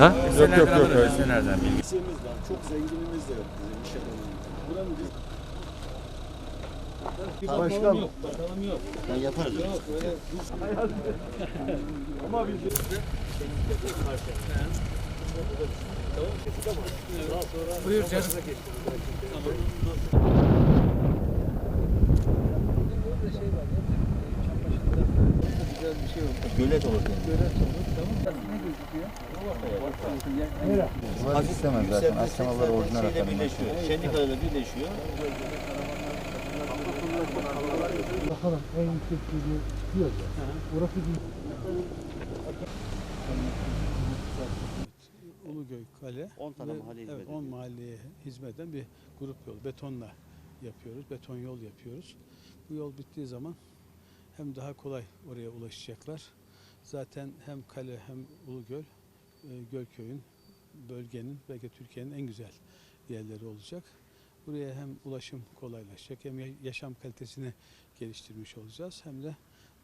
Ha? Yok yok yok. hayır. Nereden bilgi? Var, çok zenginimiz de yok bizim iş adamımızda. Buranın biz... Başkan, Ben yaparız. ama biz Buyur canım. Gölet olur. Hafif istemez zaten. Aşamalar orijinal atarım. birleşiyor. Şendikayla birleşiyor. Bakalım en yüksek seviye çıkıyor ya. Orası bir Ulugöy Kale 10 tane ve- mahalle hizmet evet, ediyor. 10 mahalleye hizmet eden bir grup yol. Betonla yapıyoruz. Beton yol yapıyoruz. Bu yol bittiği zaman hem daha kolay oraya ulaşacaklar. Zaten hem kale hem Ulugöl, e, Gölköy'ün, bölgenin belki Türkiye'nin en güzel yerleri olacak. Buraya hem ulaşım kolaylaşacak hem ya- yaşam kalitesini geliştirmiş olacağız hem de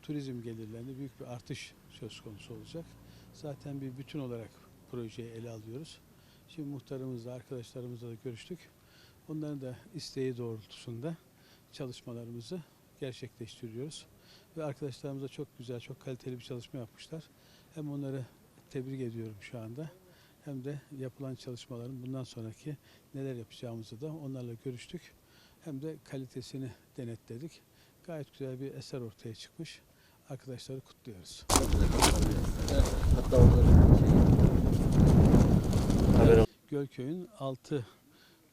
turizm gelirlerinde büyük bir artış söz konusu olacak. Zaten bir bütün olarak projeyi ele alıyoruz. Şimdi muhtarımızla, arkadaşlarımızla da görüştük. Onların da isteği doğrultusunda çalışmalarımızı gerçekleştiriyoruz. Ve arkadaşlarımız da çok güzel, çok kaliteli bir çalışma yapmışlar. Hem onları tebrik ediyorum şu anda hem de yapılan çalışmaların bundan sonraki neler yapacağımızı da onlarla görüştük. Hem de kalitesini denetledik. Gayet güzel bir eser ortaya çıkmış. Arkadaşları kutluyoruz. Gölköy'ün 6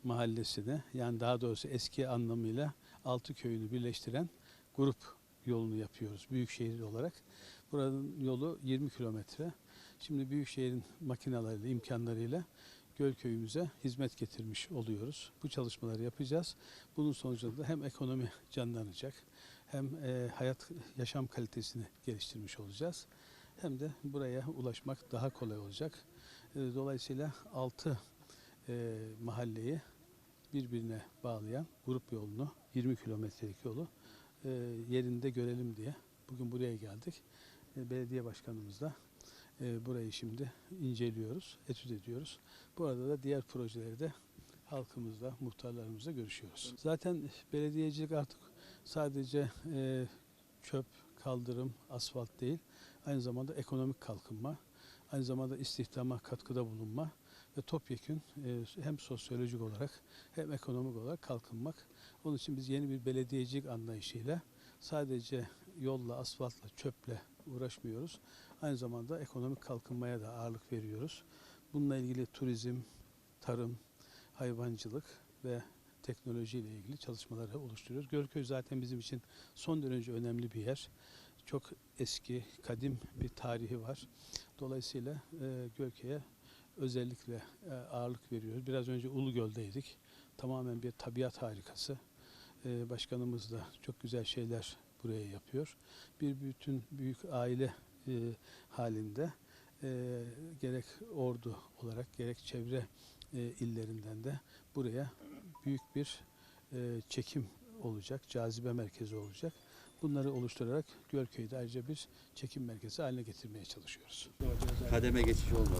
mahallesine yani daha doğrusu eski anlamıyla 6 köyünü birleştiren grup yolunu yapıyoruz büyükşehir olarak. Buranın yolu 20 kilometre. Şimdi büyükşehirin makinalarıyla, imkanlarıyla Gölköy'ümüze hizmet getirmiş oluyoruz. Bu çalışmaları yapacağız. Bunun sonucunda da hem ekonomi canlanacak, hem e, hayat, yaşam kalitesini geliştirmiş olacağız. Hem de buraya ulaşmak daha kolay olacak. E, Dolayısıyla 6 e, mahalleyi birbirine bağlayan grup yolunu 20 kilometrelik yolu e, yerinde görelim diye bugün buraya geldik. E, belediye başkanımızla e, burayı şimdi inceliyoruz, etüt ediyoruz. Bu arada da diğer projeleri de halkımızla, muhtarlarımızla görüşüyoruz. Zaten belediyecilik artık sadece e, çöp, kaldırım, asfalt değil, aynı zamanda ekonomik kalkınma, aynı zamanda istihdama katkıda bulunma topyekün e, hem sosyolojik olarak hem ekonomik olarak kalkınmak. Onun için biz yeni bir belediyecilik anlayışıyla sadece yolla, asfaltla, çöple uğraşmıyoruz. Aynı zamanda ekonomik kalkınmaya da ağırlık veriyoruz. Bununla ilgili turizm, tarım, hayvancılık ve teknolojiyle ilgili çalışmaları oluşturuyoruz. Gölköy zaten bizim için son derece önemli bir yer. Çok eski, kadim bir tarihi var. Dolayısıyla e, Gölköy'e özellikle e, ağırlık veriyoruz. Biraz önce Ulugöl'deydik. Tamamen bir tabiat harikası. E, başkanımız da çok güzel şeyler buraya yapıyor. Bir bütün büyük aile e, halinde e, gerek ordu olarak gerek çevre e, illerinden de buraya büyük bir e, çekim olacak, cazibe merkezi olacak. Bunları oluşturarak Gölköy'de ayrıca bir çekim merkezi haline getirmeye çalışıyoruz. Kademe geçiş olmaz.